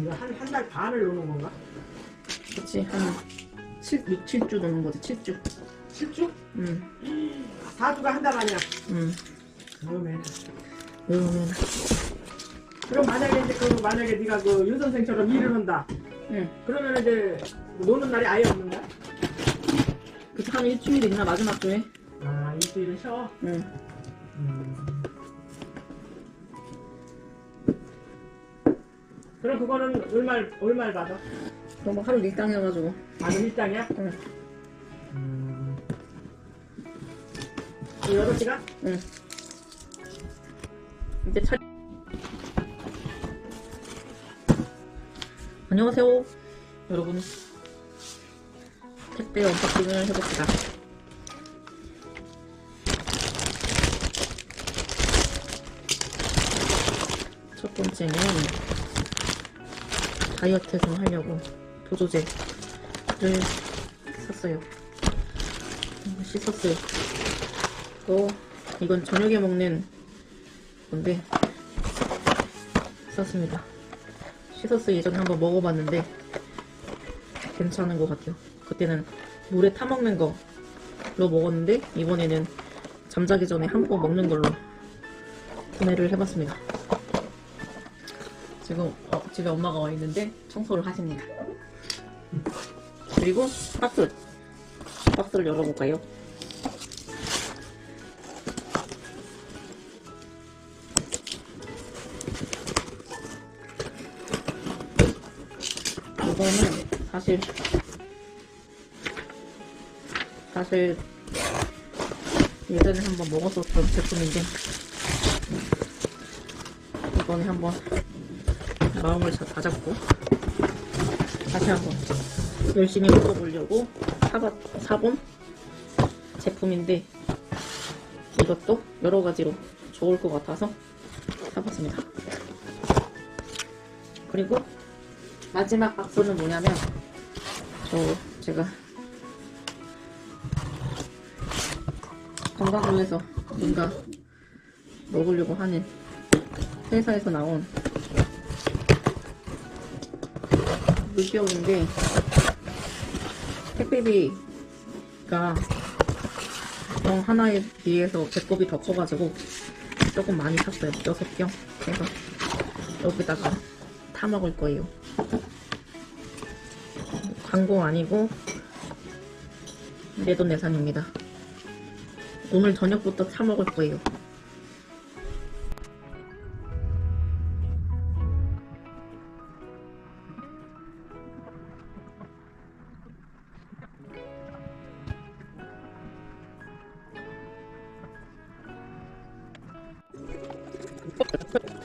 이거 한한 달 반을 노는 건가? 그치 한 7, 6, 7주 노는 거지 7주 7주? 응 4주가 한 달 아니야. 응. 그러면 그러면 그럼 만약에 이제 그 만약에 네가 그 윤 선생처럼 일을 한다. 응. 그러면 이제 노는 날이 아예 없는 거야? 그치 한 일주일 있나 마지막 주에 아 일주일은 쉬어. 응. 음. 그럼 그거는 얼마 얼마 받아? 뭐 하루 일당 해가지고 아 일당이야? 응. 음. 그 여섯 시간? 응. 이제 차 안녕하세요 여러분 택배 언박싱을 해봅시다 첫 번째는 다이어트 좀 하려고 보조제를 샀어요 음, 씻었어요 또 이건 저녁에 먹는 건데 샀습니다. 씻었어 예전에 한번 먹어봤는데 괜찮은 것 같아요. 그때는 물에 타 먹는 거로 먹었는데 이번에는 잠자기 전에 한 포 먹는 걸로 구매를 해봤습니다. 지금 어, 집에 엄마가 와 있는데 청소를 하십니다. 그리고 박스 박스를 열어볼까요? 이거는 사실 사실 예전에 한번 먹었었던 제품인데 이번에 한번 마음을 다 다잡고 다시 한번 열심히 먹어보려고 사봐, 사본 제품인데 이것도 여러 가지로 좋을 것 같아서 사봤습니다. 그리고 마지막 박스는 뭐냐면 저 제가 건강을 위해서 뭔가 먹으려고 하는 회사에서 나온 물병인데 택배비가 병 하나에 비해서 배꼽이 더 커가지고 조금 많이 샀어요. 6병. 그래서 여기다가 타 먹을 거예요. 광고 아니고 내 돈 내산입니다. 오늘 저녁부터 사 먹을 거예요. Ha.